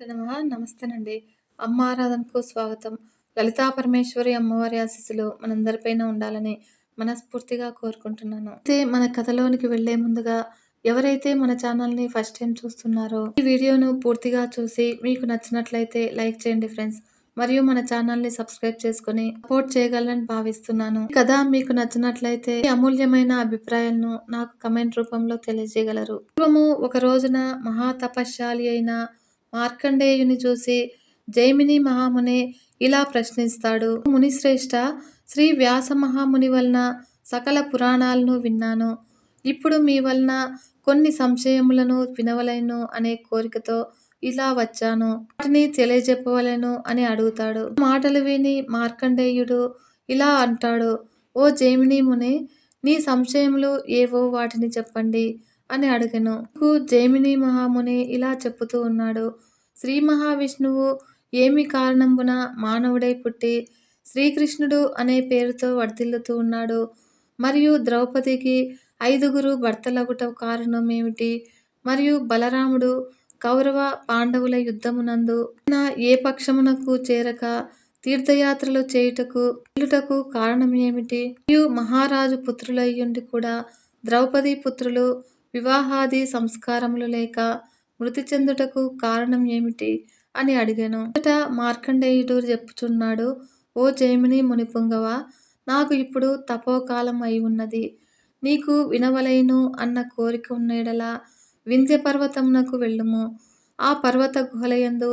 నమ. నమస్తేనండి అమ్మ ఆరాధనకు స్వాగతం. లలితా పరమేశ్వరి అమ్మవారి ఆశీస్సులు మనందరిపైన ఉండాలని మనస్ఫూర్తిగా కోరుకుంటున్నాను. అయితే మన కథలోనికి వెళ్ళే ముందుగా ఎవరైతే మన ఛానల్ని ఫస్ట్ టైం చూస్తున్నారో ఈ వీడియోను పూర్తిగా చూసి మీకు నచ్చినట్లయితే లైక్ చేయండి ఫ్రెండ్స్. మరియు మన ఛానల్ని సబ్స్క్రైబ్ చేసుకుని సపోర్ట్ చేయగలరని భావిస్తున్నాను. కథ మీకు నచ్చినట్లయితే అమూల్యమైన అభిప్రాయాలను నాకు కమెంట్ రూపంలో తెలియజేయగలరు. పూర్వము ఒక రోజున మహా తపశ్శాలి అయిన మార్కండేయుని చూసి జైమిని మహాముని ఇలా ప్రశ్నిస్తాడు. మునిశ్రేష్ఠ శ్రీ వ్యాస మహాముని వలన సకల పురాణాలను విన్నాను. ఇప్పుడు మీ వలన కొన్ని సంశయములను వినవలేను అనే కోరికతో ఇలా వచ్చాను. వాటిని తెలియజెప్పవలను అని అడుగుతాడు. మాటలు విని మార్కండేయుడు ఇలా అంటాడు ఓ జైమిని ముని నీ సంశయములు ఏవో వాటిని చెప్పండి. అని అడిగను. జైమిని మహాముని ఇలా చెప్పుతూ ఉన్నాడు. శ్రీ మహావిష్ణువు ఏమి కారణంబున మానవుడై పుట్టి శ్రీకృష్ణుడు అనే పేరుతో వర్ధిల్లుతూ ఉన్నాడు? మరియు ద్రౌపదికి ఐదుగురు భర్తలగుట కారణం ఏమిటి మరియు బలరాముడు కౌరవ పాండవుల యుద్ధమునందు నా ఏ పక్షమునకు చేరక తీర్థయాత్రలు చేయుటకు వెళ్ళుటకు కారణం ఏమిటి మరియు మహారాజు పుత్రులయ్యుండి కూడా ద్రౌపది పుత్రులు వివాహాది సంస్కారములు లేక మృతి చెందుటకు కారణం ఏమిటి అని అడిగాను. మొదట మార్కండేయుడు చెప్పుచున్నాడు ఓ జైమిని మునిపుంగవ? నాకు ఇప్పుడు తపోకాలం అయి ఉన్నది. నీకు వినవలైను అన్న కోరిక ఉన్నడలా వింధ్య పర్వతమునకు వెళ్ళుము. ఆ పర్వత గుహలయందు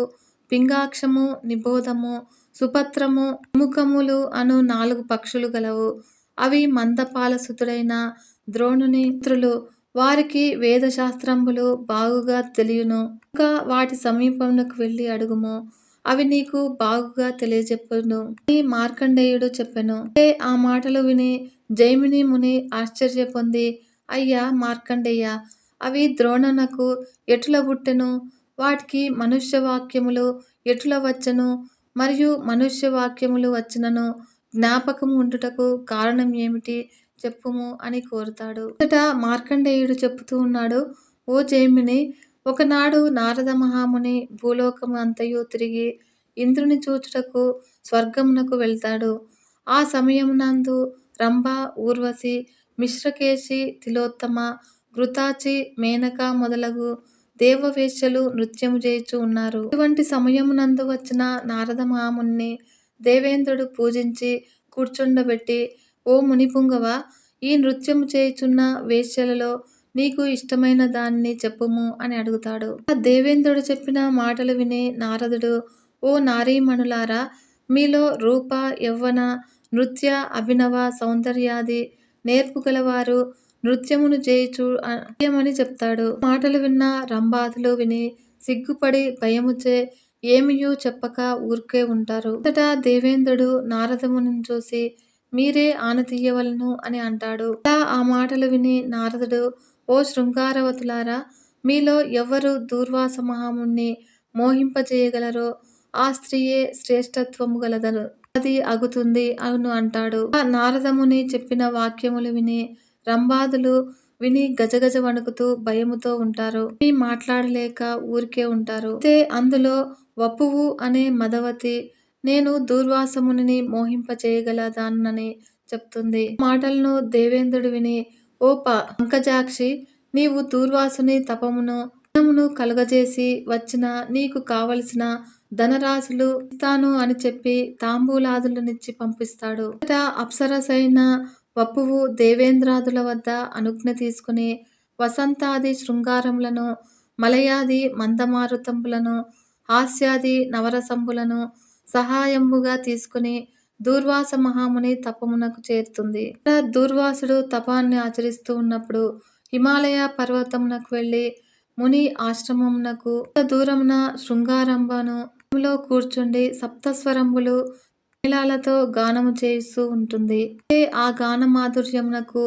పింగాక్షము నిబోధము సుపత్రము ముఖములు అను నాలుగు పక్షులు గలవు. అవి మందపాలసుతుడైన ద్రోణుని మిత్రులు వారికి వేదశాస్త్రములు బాగుగా తెలియను. ఇంకా వాటి సమీపమునకు వెళ్ళి అడుగుము. అవి నీకు బాగుగా తెలియజెప్పను. అని మార్కండేయుడు చెప్పెను. ఆ మాటలు విని జైమిని ముని ఆశ్చర్య పొంది అయ్యా మార్కండేయ అవి ద్రోణనకు ఎటుల పుట్టెను? వాటికి మనుష్య వాక్యములు ఎటుల వచ్చను? మరియు మనుష్య వాక్యములు వచ్చినను జ్ఞాపకం ఉండుటకు కారణం ఏమిటి? చెప్పుము అని కోరుతాడు. మొదట మార్కండేయుడు చెప్తూ ఉన్నాడు ఓ జైమిని ఒకనాడు నారద మహాముని భూలోకము అంతయు తిరిగి ఇంద్రుని చూచుటకు స్వర్గమునకు వెళ్తాడు. ఆ సమయమునందు రంభ ఊర్వశి మిశ్రకేశి తిలోత్తమ ఘృతాచి మేనక మొదలగు దేవవేశ్యలు నృత్యము చేయుచు ఉన్నారు. ఇటువంటి సమయమునందు వచ్చిన నారద మహాముని దేవేంద్రుడు పూజించి కూర్చుండబెట్టి ఓ మునిపుంగవ ఈ నృత్యము చేయుచున్న వేశ్యలలో నీకు ఇష్టమైన దాన్ని చెప్పుము అని అడుగుతాడు. ఆ దేవేంద్రుడు చెప్పిన మాటలు విని నారదుడు ఓ నారీమణులారా మీలో రూప యవ్వన నృత్య అభినవ సౌందర్యాది నేర్పుగలవారు నృత్యమును చేయుచు అని చెప్తాడు. మాటలు విన్న రంబాదులు విని సిగ్గుపడి భయముచే ఏమియూ చెప్పక ఊరికే ఉంటారు. అంతటా దేవేంద్రుడు నారదమును చూసి మీరే ఆనతీయవలను అని అంటాడు. అలా ఆ మాటలు విని నారదుడు ఓ శృంగారవతులారా మీలో ఎవరు దూర్వాస మహాముణ్ణి మోహింపజేయగలరో ఆ స్త్రీయే శ్రేష్టత్వము గలదను. అది అగుతుంది అవును అంటాడు. ఆ నారదముని చెప్పిన వాక్యములు విని రంబాదులు విని గజగజ వణుకుతూ భయముతో ఉంటారు. మీ మాట్లాడలేక ఊరికే ఉంటారు. అయితే అందులో వపువు అనే మదవతి నేను దూర్వాసముని మోహింపచేయగలదాన్నని చెప్తుంది. మాటలను దేవేంద్రుడు విని ఓ పంకజాక్షి నీవు దూర్వాసుని తపమును ధనమును కలుగజేసి వచ్చిన నీకు కావలసిన ధనరాశులు ఇస్తాను అని చెప్పి తాంబూలాదులనిచ్చి పంపిస్తాడు. అప్సరసైన వపువు దేవేంద్రాదుల వద్ద అనుజ్ఞ తీసుకుని వసంతాది శృంగారములను మలయాది మందమారుతంబులను హాస్యాది నవరసంబులను సహాయముగా తీసుకుని దూర్వాస మహాముని తపమునకు చేరుతుంది. దూర్వాసుడు తపాన్ని ఆచరిస్తూ ఉన్నప్పుడు హిమాలయ పర్వతమునకు వెళ్ళి ముని ఆశ్రమమునకు దూరమున శృంగారంభను లో కూర్చుండి సప్తస్వరంబులు నీలాలతో గానము చేస్తూ ఉంటుంది. ఆ గాన మాధుర్యమునకు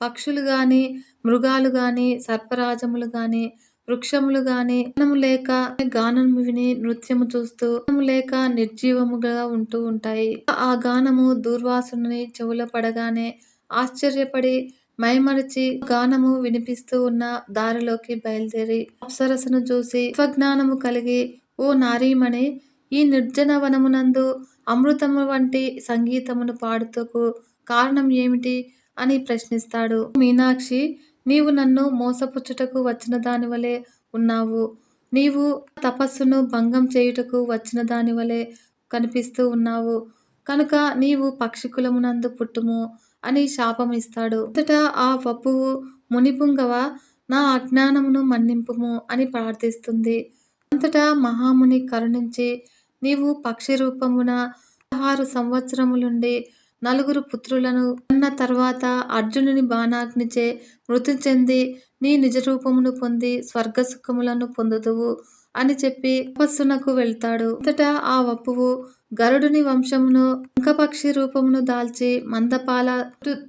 పక్షులు గాని మృగాలు గాని సర్పరాజములు గాని వృక్షములు గాని గానము లేక గానము విని నృత్యము చూస్తూ లేక నిర్జీవముగా ఉంటూ ఉంటాయి. ఆ గానము దూర్వాసుని చెవుల పడగానే ఆశ్చర్యపడి మైమరచి గానము వినిపిస్తూ ఉన్న దారిలోకి బయలుదేరి అప్సరసను చూసి స్వజ్ఞానము కలిగి ఓ నారీమణి ఈ నిర్జన వనమునందు అమృతము వంటి సంగీతమును పాడుటకు కారణం ఏమిటి అని ప్రశ్నిస్తాడు. మీనాక్షి నీవు నన్ను మోసపుచ్చుటకు వచ్చిన దానివలే ఉన్నావు. నీవు తపస్సును భంగం చేయుటకు వచ్చిన దానివలే కనిపిస్తూ ఉన్నావు. కనుక నీవు పక్షికులమునందు పుట్టుము అని శాపం ఇస్తాడు. అంతట ఆ వపువు మునిపుంగవ? నా అజ్ఞానమును మన్నింపుము అని ప్రార్థిస్తుంది. అంతటా మహాముని కరుణించి నీవు పక్షి రూపమున పదహారు సంవత్సరములుండి నలుగురు పుత్రులను అన్న తర్వాత అర్జునుని బాణాగ్నిచే మృతి చెంది నీ నిజ రూపమును పొంది స్వర్గ సుఖములను పొందుదువు అని చెప్పి తపస్సునకు వెళ్తాడు. అంతటా ఆ వప్పువు గరుడుని వంశమును అంకపక్షి రూపమును దాల్చి మందపాల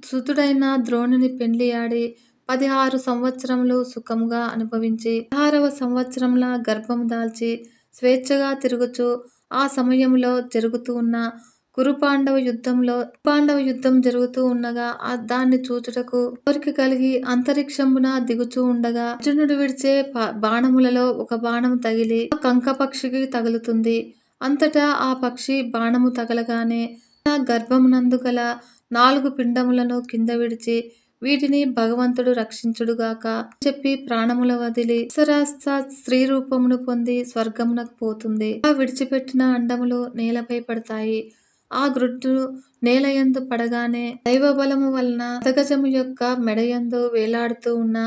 సుతుడైన ద్రోణుని పెండ్లియాడి పదిహారు సంవత్సరములు సుఖముగా అనుభవించి పదహారవ సంవత్సరంలో గర్భము దాల్చి స్వేచ్ఛగా తిరుగుచు ఆ సమయంలో జరుగుతూ ఉన్న కురుపాండవ యుద్ధంలో పాండవ యుద్ధం జరుగుతూ ఉండగా ఆ దాన్ని చూచుటకు కోరిక కలిగి అంతరిక్షమున దిగుచూ ఉండగా అర్జునుడు విడిచే బాణములలో ఒక బాణం తగిలి ఆ కంక పక్షికి తగులుతుంది. అంతటా ఆ పక్షి బాణము తగలగానే గర్భమునందు గల నాలుగు పిండములను కింద విడిచి వీటిని భగవంతుడు రక్షించుడుగాక చెప్పి ప్రాణముల వదిలి అప్సరస స్త్రీ రూపమును పొంది స్వర్గమునకు పోతుంది. ఆ విడిచిపెట్టిన అండములు నేలపై పడతాయి. ఆ గ్రుడ్డు నేలయందు పడగానే దైవబలము వలన గజము యొక్క మెడయందు వేలాడుతూ ఉన్న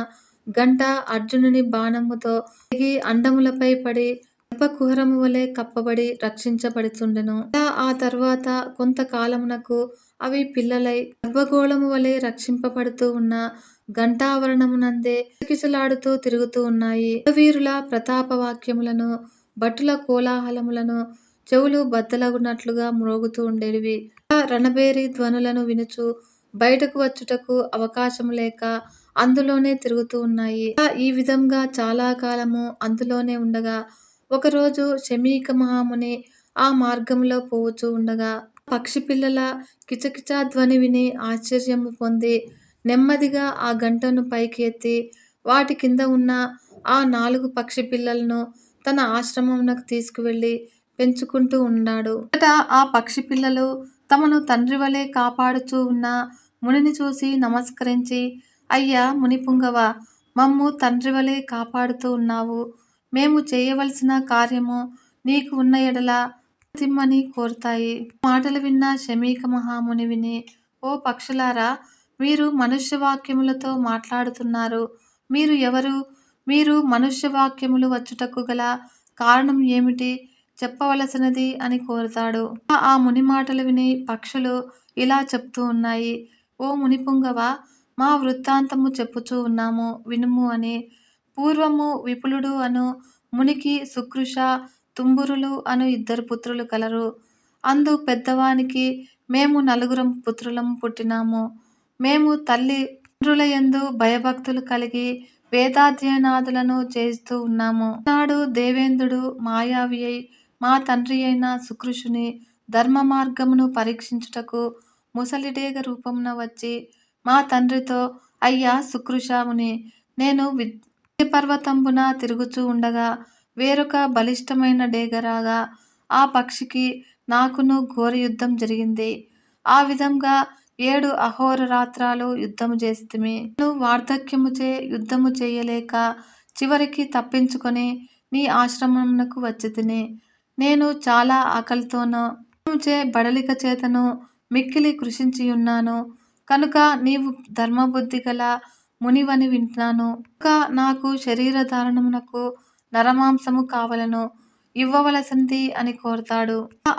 గంట అర్జునుని బాణముతో తిరిగి అండములపై పడి కుహరము వలె కప్పబడి రక్షించబడుతుండెను ఆ తర్వాత కొంతకాలమునకు అవి పిల్లలై గర్భగోళము వలె రక్షింపబడుతూ ఉన్న ఘంటావరణమునందే కిచలాడుతూ తిరుగుతూ ఉన్నాయి. వీరుల ప్రతాప వాక్యములను భటుల కోలాహలములను చెవులు బద్దలగునట్లుగా మ్రోగుతూ ఉండేవి రణబేరి ధ్వనులను వినుచు బయటకు వచ్చుటకు అవకాశం లేక అందులోనే తిరుగుతూ ఉన్నాయి. ఈ విధంగా చాలా కాలము అందులోనే ఉండగా ఒకరోజు శమీక మహాముని ఆ మార్గంలో పోవచ్చు ఉండగా పక్షి పిల్లల కిచకిచా ధ్వని విని ఆశ్చర్యం పొంది నెమ్మదిగా ఆ గంటను పైకి ఎత్తి వాటి కింద ఉన్న ఆ నాలుగు పక్షి పిల్లలను తన ఆశ్రమంలోకి తీసుకువెళ్ళి పెంచుకుంటూ ఉన్నాడు. ఆ పక్షి పిల్లలు తమను తండ్రి వలె కాపాడుచూ ఉన్న మునిని చూసి నమస్కరించి అయ్యా మునిపుంగవ మమ్ము తండ్రి వలె కాపాడుతూ ఉన్నావు. మేము చేయవలసిన కార్యము నీకు ఉన్న ఎడల తిమ్మని కోరుతాయి మాటలు విన్న శమీక మహాముని విని ఓ పక్షులారా మీరు మనుష్య వాక్యములతో మాట్లాడుతున్నారు. మీరు ఎవరు? మీరు మనుష్య వాక్యములు వచ్చుటకు గల కారణం ఏమిటి? చెప్పవలసినది అని కోరుతాడు. ఆ ముని మాటలు విని పక్షులు ఇలా చెప్తూ ఉన్నాయి. ఓ మునిపుంగవ మా వృత్తాంతము చెప్పుచూ ఉన్నాము వినుము అని. పూర్వము విపులుడు అను మునికి సుకృష తుంబురులు అను ఇద్దరు పుత్రులు కలరు. అందు పెద్దవానికి మేము నలుగురం పుత్రులం పుట్టినాము. మేము తల్లి తండ్రులయందు భయభక్తులు కలిగి వేదాధ్యయనాదులను చేస్తూ ఉన్నాము. నాడు దేవేంద్రుడు మాయావి అయి మా తండ్రి అయిన సుకృషుని ధర్మ మార్గమును పరీక్షించుటకు ముసలిడేగ రూపమున వచ్చి మా తండ్రితో అయ్యా సుకృషాముని నేను విద్య పర్వతంబున తిరుగుచూ ఉండగా వేరొక బలిష్టమైన డేగరాగా ఆ పక్షికి నాకును ఘోర యుద్ధం జరిగింది. ఆ విధంగా ఏడు అహోర రాత్రాలు యుద్ధము చేస్తుమి. నువ్వు వార్ధక్యముచే యుద్ధము చేయలేక చివరికి తప్పించుకొని నీ ఆశ్రమమునకు వచ్చి తిని నేను చాలా ఆకలితోనూ చే బడలిక చేతను మిక్కిలి కృషించియున్నాను కనుక నీవు ధర్మబుద్ధి గల మునివని వింటున్నాను. ఇంకా నాకు శరీర ధారణమునకు నరమాంసము కావలను. ఇవ్వవలసింది అని కోరతాడు.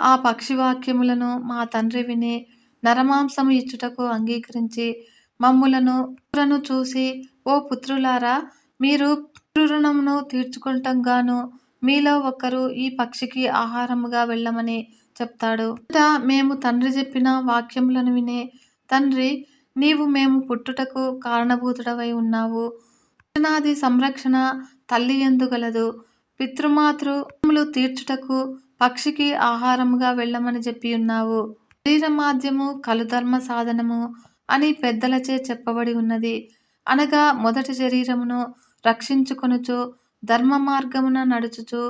ఆ పక్షి వాక్యములను మా తండ్రి విని నరమాంసము ఇచ్చుటకు అంగీకరించి మమ్ములను చూసి ఓ పుత్రులారా మీరు రుణమును తీర్చుకుంటంగాను మీలో ఒకరు ఈ పక్షికి ఆహారముగా వెళ్ళమని చెప్తాడు. మేము తండ్రి చెప్పిన వాక్యములను వినే తండ్రి నీవు మేము పుట్టుటకు కారణభూతుడవై ఉన్నావు. నాది సంరక్షణ తల్లి ఎందుగలదు పితృమాతృములు తీర్చుటకు పక్షికి ఆహారముగా వెళ్ళమని చెప్పి ఉన్నావు. శరీర మాధ్యము కలుధర్మ సాధనము అని పెద్దలచే చెప్పబడి ఉన్నది. అనగా మొదటి శరీరమును రక్షించుకొనుచు ధర్మ మార్గమున నడుచుచు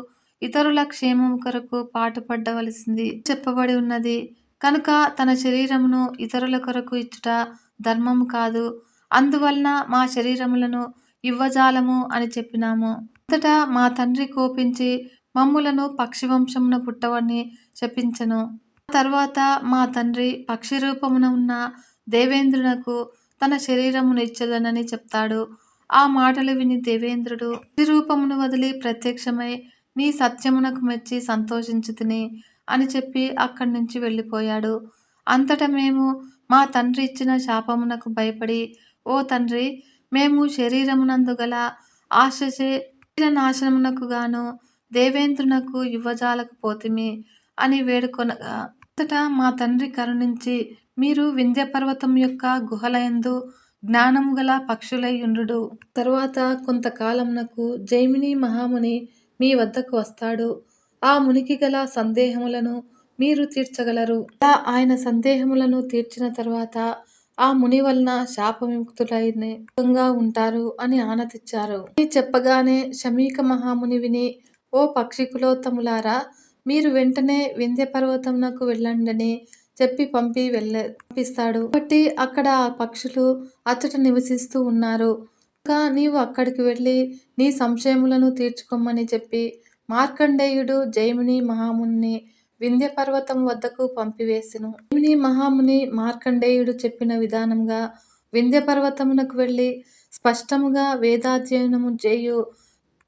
ఇతరుల క్షేమము కొరకు పాటుపడ్డవలసింది చెప్పబడి ఉన్నది. కనుక తన శరీరమును ఇతరుల కొరకు ఇచ్చుట ధర్మము కాదు. అందువలన మా శరీరములను ఇవ్వజాలము అని చెప్పినాము. అంతటా మా తండ్రి కోపించి మమ్ములను పక్షివంశమున పుట్టవని శపించెను తర్వాత మా తండ్రి పక్షి రూపమున ఉన్న దేవేంద్రునకు తన శరీరమును ఇచ్చదనని చెప్తాడు. ఆ మాటలు విని దేవేంద్రుడు రూపమును వదిలి ప్రత్యక్షమై నీ సత్యమునకు మెచ్చి సంతోషించు తిని అని చెప్పి అక్కడి నుంచి వెళ్ళిపోయాడు. అంతటా మేము మా తండ్రి ఇచ్చిన శాపమునకు భయపడి ఓ తండ్రి మేము శరీరమునందు గల ఆశచే నాశనమునకు గాను దేవేంద్రునకు యువజాలకు పోతిమి అని వేడుకొనగా అంతటా మా తండ్రి కరుణించి మీరు వింధ్యపర్వతం యొక్క గుహలయందు జ్ఞానము గల పక్షులయ్యుండు తరువాత కొంతకాలంనకు జైమిని మహాముని మీ వద్దకు వస్తాడు. ఆ మునికి గల సందేహములను మీరు తీర్చగలరు. అలా ఆయన సందేహములను తీర్చిన తర్వాత ఆ ముని వలన శాపవిముక్తులైనగా ఉంటారు అని ఆనతిచ్చారు. అని చెప్పగానే శమీక మహాముని విని ఓ పక్షికులోత్తములారా మీరు వెంటనే వింధ్య పర్వతమునకు వెళ్ళండని చెప్పి పంపి వెళ్ళ పంపిస్తాడు. కాబట్టి అక్కడ ఆ పక్షులు అచ్చట నివసిస్తూ ఉన్నారు. ఇంకా నీవు అక్కడికి వెళ్ళి నీ సంశయములను తీర్చుకోమని చెప్పి మార్కండేయుడు జైమిని మహాముని వింధ్య పర్వతం వద్దకు పంపివేసెను. జైమిని మహాముని మార్కండేయుడు చెప్పిన విధానంగా వింధ్య పర్వతమునకు వెళ్ళి స్పష్టముగా వేదాధ్యయనము చేయు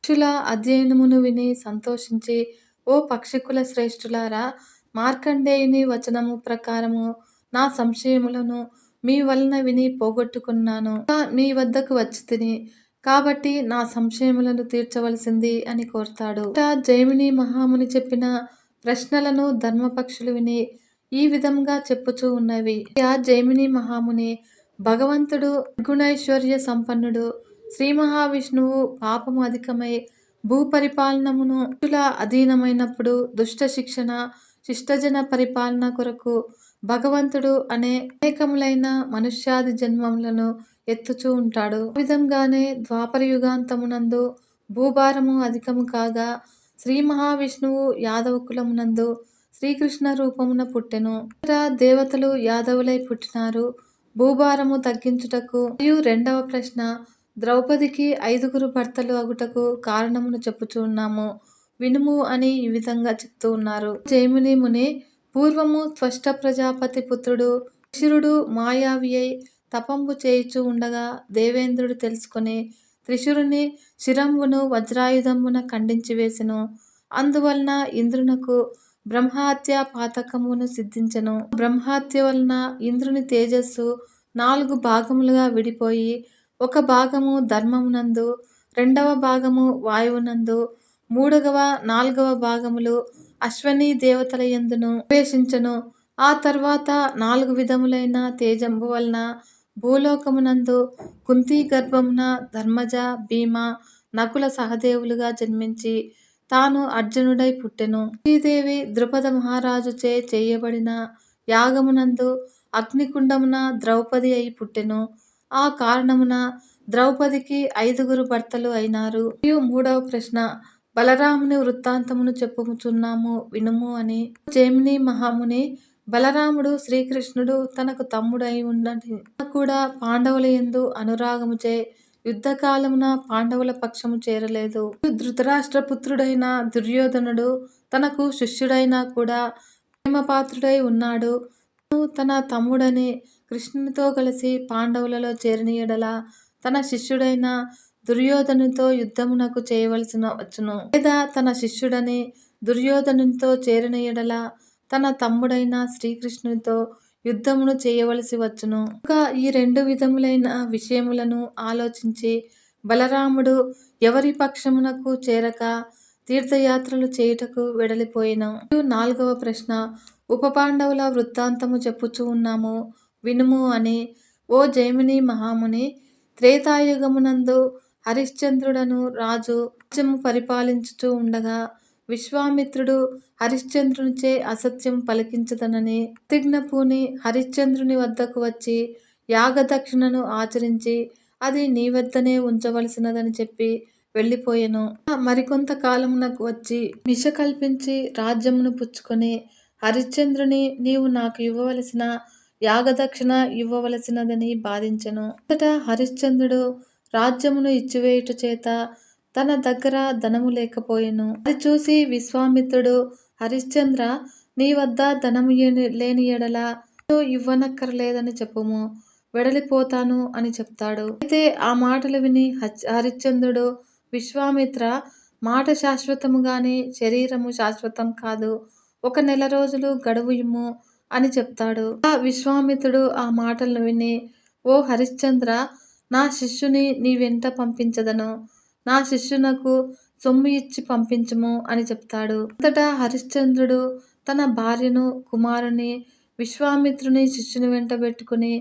పక్షుల అధ్యయనమును విని సంతోషించి ఓ పక్షికుల శ్రేష్ఠులారా మార్కండేయుని వచనము ప్రకారము నా సంశయములను మీ వలన విని పోగొట్టుకున్నాను. మీ వద్దకు వచ్చి తిని కాబట్టి నా సంశయములను తీర్చవలసింది అని కోరుతాడు. జైమిని మహాముని చెప్పిన ప్రశ్నలను ధర్మపక్షులు విని ఈ విధంగా చెప్పుచూ ఉన్నవి. ఆ జైమిని మహాముని భగవంతుడు గుణైశ్వర్య సంపన్నుడు శ్రీ మహావిష్ణువు పాపము అధికమై భూపరిపాలనమును అధీనమైనప్పుడు దుష్ట శిక్షణ శిష్టజన పరిపాలన కొరకు భగవంతుడు అనే అనేకములైన మనుష్యాది జన్మములను ఎత్తుచూ ఉంటాడు. ఆ విధంగానే ద్వాపర యుగాంతమునందు భూభారము అధికము కాగా శ్రీ మహావిష్ణువు యాదవ కులమునందు శ్రీకృష్ణ రూపమున పుట్టెను. ఇతర దేవతలు యాదవులై పుట్టినారు. భూభారము తగ్గించుటకు మరియు రెండవ ప్రశ్న ద్రౌపదికి ఐదుగురు భర్తలు అగుటకు కారణమును చెప్పుచున్నాము వినుము అని ఈ విధంగా చెప్తూ ఉన్నారు. జైముని ముని పూర్వము త్వష్ట ప్రజాపతి పుత్రుడు త్రిశురుడు మాయావి అయి తపంబు చేయుచు ఉండగా దేవేంద్రుడు తెలుసుకొని త్రిశురుని శిరంబును వజ్రాయుధమున ఖండించి వేసెను. అందువలన ఇంద్రునకు బ్రహ్మహత్య పాతకమును సిద్ధించెను. బ్రహ్మహత్య వలన ఇంద్రుని తేజస్సు నాలుగు భాగములుగా విడిపోయి ఒక భాగము ధర్మమునందు రెండవ భాగము వాయువునందు మూడవ నాలుగవ భాగములు అశ్వని దేవతల యందును ప్రవేశించను ఆ తర్వాత నాలుగు విధములైన తేజంబు వలన భూలోకమునందు కుంతి గర్భమున ధర్మజ భీమ నకుల సహదేవులుగా జన్మించి తాను అర్జునుడై పుట్టెను. శ్రీదేవి ద్రుపద మహారాజుచే చేయబడిన యాగమునందు అగ్నికుండమున ద్రౌపది అయి పుట్టెను. ఆ కారణమున ద్రౌపదికి ఐదుగురు భర్తలు అయినారు. మరియు మూడవ ప్రశ్న బలరాముని వృత్తాంతమును చెప్పుచున్నాము వినుము అని. జేమిని మహాముని బలరాముడు శ్రీకృష్ణుడు తనకు తమ్ముడై ఉండని కూడా పాండవుల యందు అనురాగముచే యుద్ధకాలమున పాండవుల పక్షము చేరలేదు. ధృతరాష్ట్ర పుత్రుడైన దుర్యోధనుడు తనకు శిష్యుడైనా కూడా ప్రేమపాత్రుడై ఉన్నాడు. తన తమ్ముడని కృష్ణునితో కలిసి పాండవులలో చేరిన ఎడల తన శిష్యుడైన దుర్యోధనుతో యుద్ధమునకు చేయవలసిన వచ్చును. లేదా తన శిష్యుడని దుర్యోధనునితో చేరిన ఎడల తన తమ్ముడైన శ్రీకృష్ణునితో యుద్ధమును చేయవలసి వచ్చును. ఇంకా ఈ రెండు విధములైన విషయములను ఆలోచించి బలరాముడు ఎవరి పక్షమునకు చేరక తీర్థయాత్రలు చేయుటకు వెడలిపోయిన. నాలుగవ ప్రశ్న ఉప పాండవుల వృత్తాంతము చెప్పుచూ ఉన్నాము వినుము అని ఓ జైమిని మహాముని త్రేతాయుగమునందు హరిశ్చంద్రుడను రాజు రాజ్యము పరిపాలించుచూ ఉండగా విశ్వామిత్రుడు హరిశ్చంద్రునిచే అసత్యం పలికించదనని ప్రతిజ్ఞ పూని హరిశ్చంద్రుని వద్దకు వచ్చి యాగదక్షిణను ఆచరించి అది నీ వద్దనే ఉంచవలసినదని చెప్పి వెళ్ళిపోయెను. మరికొంత కాలమునకు వచ్చి మిష కల్పించి రాజ్యమును పుచ్చుకొని హరిశ్చంద్రుని నీవు నాకు ఇవ్వవలసిన యాగదక్షిణ ఇవ్వవలసినదని బాధించెను. అంతటా హరిశ్చంద్రుడు రాజ్యమును ఇచ్చివేయుట చేత తన దగ్గర ధనము లేకపోయెను. అది చూసి విశ్వామిత్రుడు హరిశ్చంద్ర నీ వద్ద ధనము లేని ఎడల నువ్వు ఇవ్వనక్కర్లేదని చెప్పుము. వెడలిపోతాను అని చెప్తాడు. అయితే ఆ మాటలు విని హచ్- హరిశ్చంద్రుడు విశ్వామిత్ర మాట శాశ్వతము గాని శరీరము శాశ్వతం కాదు ఒక నెల రోజులు గడువు ఇమ్ము అని చెప్తాడు. ఆ విశ్వామిత్రుడు ఆ మాటలను విని ఓ హరిశ్చంద్ర నా శిష్యుని నీ వెంట పంపించదను? నా శిష్యునకు సొమ్ము ఇచ్చి పంపించము అని చెప్తాడు. అంతటా హరిశ్చంద్రుడు తన భార్యను కుమారుని విశ్వామిత్రుని శిష్యుని వెంట పెట్టుకుని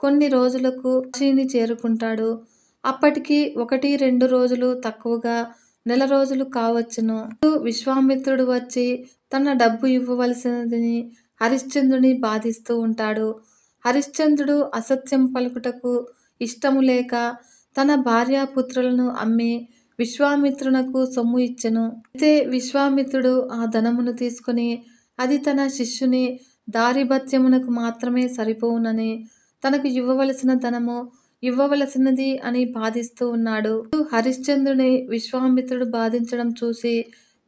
కొన్ని రోజులకు కాశీని చేరుకుంటాడు. అప్పటికి ఒకటి రెండు రోజులు తక్కువగా నెల రోజులు కావచ్చును. విశ్వామిత్రుడు వచ్చి తన డబ్బు ఇవ్వవలసినదని హరిశ్చంద్రుని బాధిస్తూ ఉంటాడు. హరిశ్చంద్రుడు అసత్యం పలుకుటకు ఇష్టము లేక తన భార్యాపుత్రులను అమ్మి విశ్వామిత్రునకు సొమ్ము ఇచ్చెను. అయితే విశ్వామిత్రుడు ఆ ధనమును తీసుకుని అది తన శిష్యుని దారిభత్యమునకు మాత్రమే సరిపోవునని తనకు ఇవ్వవలసిన ధనము ఇవ్వవలసినది అని బాధిస్తూ ఉన్నాడు. హరిశ్చంద్రుని విశ్వామిత్రుడు బాధించడం చూసి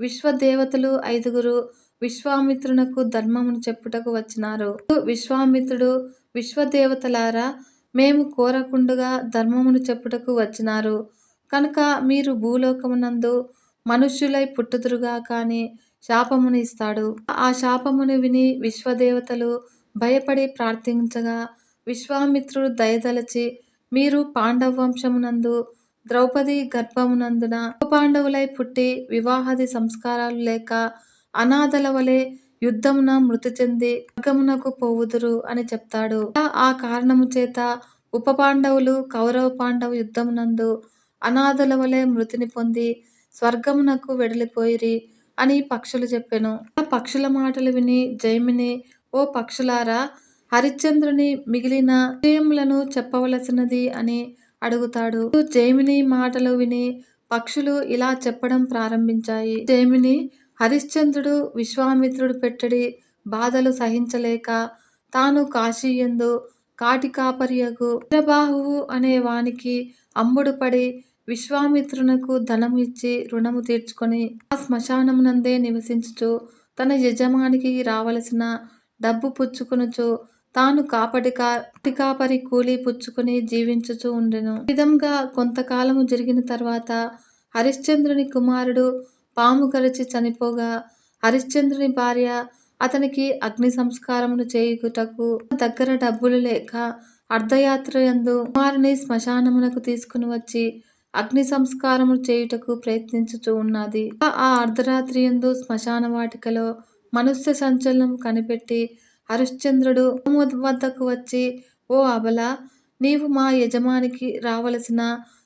విశ్వదేవతలు ఐదుగురు విశ్వామిత్రునకు ధర్మమును చెప్పుటకు వచ్చినారు. విశ్వామిత్రుడు విశ్వదేవతలారా మేము కోరకుండగా ధర్మమును చెప్పుటకు వచ్చినారు. కనుక మీరు భూలోకమునందు మనుష్యులై పుట్టుదురుగా కాని శాపమును ఇస్తాడు. ఆ శాపమును విని విశ్వదేవతలు భయపడి ప్రార్థించగా విశ్వామిత్రుడు దయదలచి మీరు పాండవ వంశమునందు ద్రౌపది గర్భమునందున పాండవులై పుట్టి వివాహాది సంస్కారాలు లేక అనాథల వలె యుద్ధమున మృతి చెంది స్వర్గమునకు పోవుదురు అని చెప్తాడు. ఆ కారణము చేత ఉప పాండవులు కౌరవ పాండవ యుద్ధమునందు అనాథుల వలె మృతిని పొంది స్వర్గమునకు వెడలిపోయిరి అని పక్షులు చెప్పెను. ఆ పక్షుల మాటలు విని జైమిని ఓ పక్షులారా హరిశ్చంద్రుని మిగిలిన విషయములను చెప్పవలసినది అని అడుగుతాడు. జైమిని మాటలు విని పక్షులు ఇలా చెప్పడం ప్రారంభించాయి. జైమిని హరిశ్చంద్రుడు విశ్వామిత్రుడు పెట్టడి బాధలు సహించలేక తాను కాశీయందు కాటికాపర్యకు వీరబాహువు అనే వానికి అమ్ముడు పడి విశ్వామిత్రునకు ధనం ఇచ్చి రుణము తీర్చుకొని ఆ శ్మశానమునందే నివసించుచు తన యజమానికి రావలసిన డబ్బు పుచ్చుకొనుచు తాను కాపటి కాటి కాపరి కూలి పుచ్చుకుని జీవించుచు ఉండెను. విధంగా కొంతకాలము జరిగిన తర్వాత హరిశ్చంద్రుని కుమారుడు పాము కలిచి చనిపోగా హరిశ్చంద్రుని భార్య అతనికి అగ్ని సంస్కారమును చేయుటకు దగ్గర డబ్బులు లేక అర్ధయాత్ర యందు కుమారుని శ్మశానమునకు తీసుకుని వచ్చి అగ్ని సంస్కారము చేయుటకు ప్రయత్నించుచూ ఉన్నది. ఆ అర్ధరాత్రి యందు శ్మశాన వాటికలో మనుష్య సంచలనం కనిపెట్టి హరిశ్చంద్రుడు వద్దకు వచ్చి ఓ అబల నీవు మా యజమానికి రావలసిన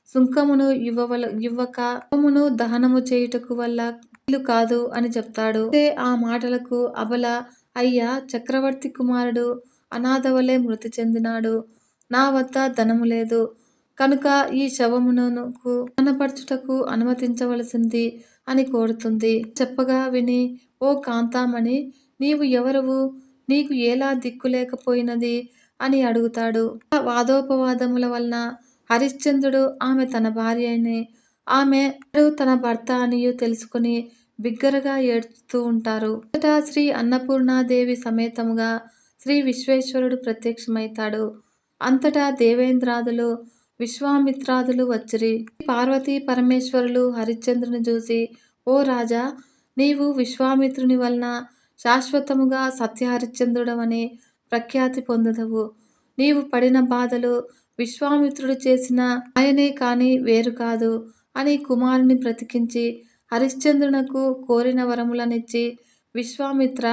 సుంకమును ఇవ్వవల ఇవ్వక సుంకమును దహనము చేయుటకు వల్ల వీలు కాదు అని చెప్తాడు. అయితే ఆ మాటలకు అబల అయ్యా చక్రవర్తి కుమారుడు అనాథ వలె మృతి చెందినాడు. నా వద్ద ధనము లేదు. కనుక ఈ శవమునకు కనపరచుటకు అనుమతించవలసింది అని కోరుతుంది. చెప్పగా విని ఓ కాంతామణి నీవు ఎవరవు? నీకు ఎలా దిక్కు లేకపోయినది? అని అడుగుతాడు. ఆ వాదోపవాదముల వలన హరిశ్చంద్రుడు ఆమె తన భార్య అని ఆమె తన భర్త అనియు తెలుసుకుని బిగ్గరగా ఏడుస్తూ ఉంటారు. అంతటా శ్రీ అన్నపూర్ణాదేవి సమేతముగా శ్రీ విశ్వేశ్వరుడు ప్రత్యక్షమైతాడు. అంతటా దేవేంద్రాదులు విశ్వామిత్రాదులు వచ్చిరి. పార్వతీ పరమేశ్వరులు హరిశ్చంద్రుని చూసి ఓ రాజా నీవు విశ్వామిత్రుని వలన శాశ్వతముగా సత్యహరిశ్చంద్రుడవని ప్రఖ్యాతి పొందదవు. నీవు పడిన బాధలు విశ్వామిత్రుడు చేసిన ఆయనే కాని వేరు కాదు అని కుమారుని బ్రతికించి హరిశ్చంద్రునకు కోరిన వరములనిచ్చి విశ్వామిత్ర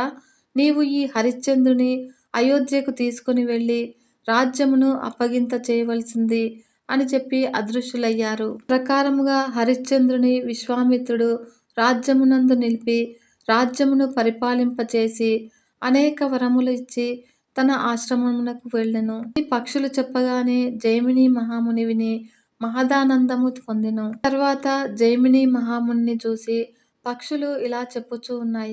నీవు ఈ హరిశ్చంద్రుని అయోధ్యకు తీసుకుని వెళ్ళి రాజ్యమును అప్పగింత చేయవలసింది అని చెప్పి అదృశ్యులయ్యారు. ప్రకారముగా హరిశ్చంద్రుని విశ్వామిత్రుడు రాజ్యమునందు నిలిపి రాజ్యమును పరిపాలింపచేసి అనేక వరములు ఇచ్చి తన ఆశ్రమమునకు వెళ్ళెను ఈ పక్షులు చెప్పగానే జైమిని మహాముని విని మహదానందము పొందెను. తర్వాత జైమిని మహాముని చూసి పక్షులు ఇలా చెప్పుచూ ఉన్నాయి.